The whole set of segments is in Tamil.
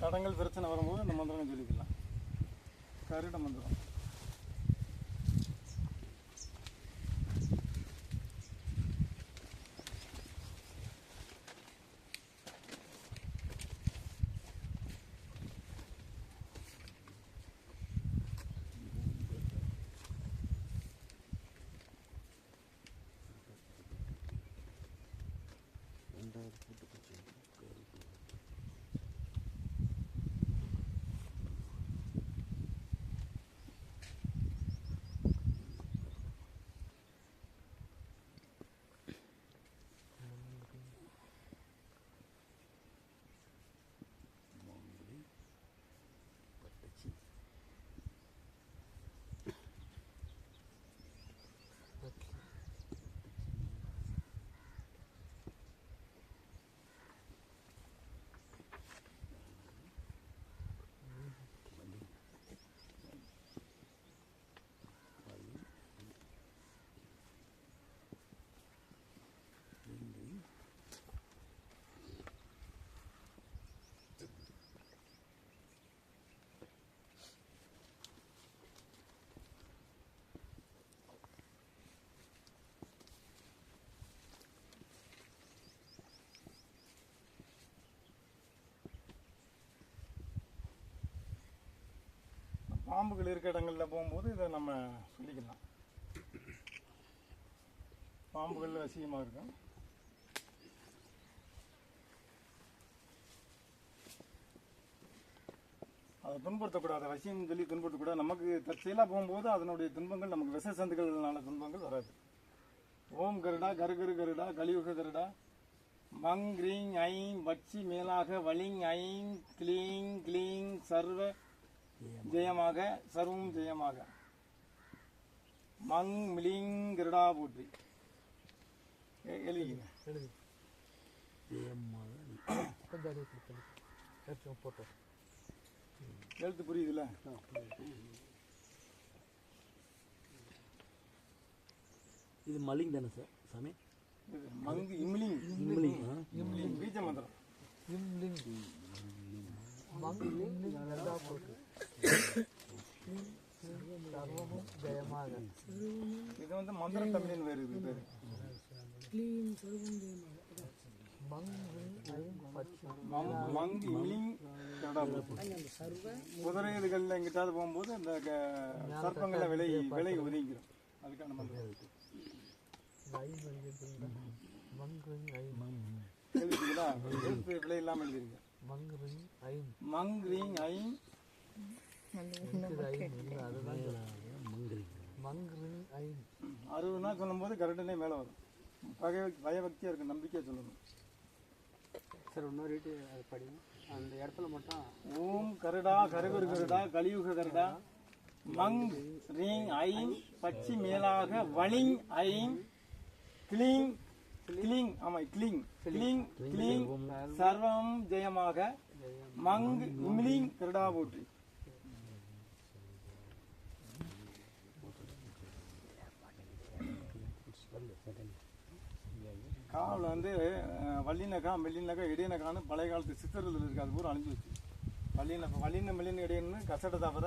தடங்கள் பிரச்சனை வரும்போது இந்த மந்திரம் சொல்லிக்கலாம். கருட மந்திரம். பாம்புகள் இருக்க இடங்களில் போகும்போது இதை நம்ம சொல்லிக்கலாம். பாம்புகள் வசியமாக இருக்கும் அதை துன்புறுத்தக்கூடாது. வசியம் சொல்லி துன்புறுத்தக்கூடாது. நமக்கு தற்செயலாக போகும்போது அதனுடைய துன்பங்கள் நமக்கு விச சந்துக்கள்னால துன்பங்கள் வராது. ஓம் கருடா கருகரு கருடா கலியுக கருடா. மங் கிரீங் ஐம் வச்சி மேலாக வலிங் ஐம் கிளீங் கிளீங் சர்வ ஜெயமாக சர்வம் ஜெயமாக. மங் மிலிங் கருடா போற்றி. எழுதிங்க எழுத்து புரியுதுல்ல இது மலிங் தானே சார் சாமி? இது மங்கு இம்லிங். இம்லிங் இம்லிங் பீஜ மந்திரம். இம்லிங். மங் இம்லிங் நல்லா போட்டு சர்வமும் ஜெயமாக இது வந்து மந்திர தமிழின் வேறு இது பேரு மங் குதிரை இதுகளில் எங்கிட்டாவது போகும்போது அந்த க- சர்ப்பங்களை விலை விலை ஒதுங்கிடும் அதுக்கான மந்திரம் எழுத்து விலை இல்லாமல் எழுதிருங்க மங் ஐம் மங் ஐம் ஐம் அறுபதுனா சொல்லும்போது கரெக்டனே மேலே வரும். பகை பயபக்தியாக இருக்கும் நம்பிக்கையாக சொல்லணும். சார் இன்னொரு ரேட்டு அது அந்த இடத்துல மட்டும் ஓம் கருடா கருகுரு கருடா கலியுக கருடா. மங் ரீங் ஐம் பச்சி மேலாக வலிங் ஐம் கிளீங் கிளீங் ஆமா கிளீங். கிளீங் கிளீங். சர்வம் ஜெயமாக. மங் இம்லிங் கருடா போற்றி. காவில் வந்து வள்ளினக்கா மெல்லினக்கா இடையனக்கான்னு பழைய காலத்து சித்தர்கள் இருக்கு. அது பூரா அழிஞ்சு வச்சு வள்ளின வள்ளின மெல்லின இடையன்னு கசட்டை தவிர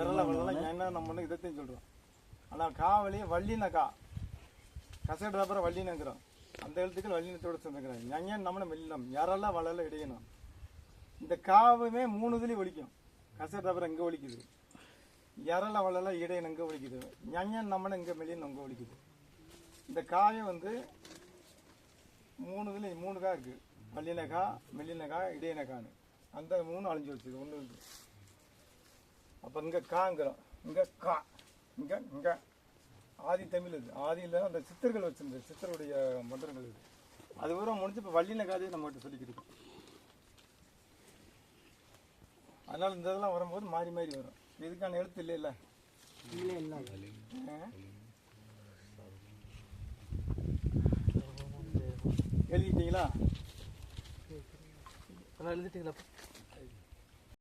எரள வெள்ளம் என்ன நம்ம இதைத்தையும் சொல்கிறோம் ஆனால் காவலி வள்ளினக்கா கசட்டை தவிர வள்ளினங்கிறோம். அந்த எழுத்துக்கள் வள்ளினத்தோட சேர்ந்துக்கிறாங்க. ஞஞன் நம்மள மெல்லினம். யாரெல்லாம் வளரல இடையணும். இந்த காவுமே மூணு இதுலேயும் ஒலிக்கும். கசட்டை தவிர இங்கே ஒலிக்குது. எரள வளல இடையன் இங்கே ஒலிக்குது. ஞஞன் நம்மள இங்கே மெல்லினம் இங்கே ஒலிக்குது. இந்த காயை வந்து மூணு இதுல மூணு கா இருக்கு வல்லினக்கா மெல்லினக்கா இடையினக்கான்னு அந்த மூணு அழிஞ்சு வச்சுது. ஒன்று இருக்கு அப்போ இங்கே காங்கிறோம். இங்கே கா. இங்கே இங்கே. ஆதி தமிழ் இது. ஆதியில் அந்த சித்தர்கள் வச்சிருந்தது சித்தருடைய மந்திரங்கள் இது. அது பூரா முடிஞ்சு இப்போ வல்லினக்காதையை நம்மகிட்ட சொல்லிக்கிட்டு. அதனால இந்த இதெல்லாம் வரும்போது மாறி மாறி வரும். இதுக்கான எழுத்து இல்லை இல்லை. இல்லை இல்லை சர்வமும் ஜெயமாக எழுதிட்டீங்களா? எழுதிட்டீங்களா?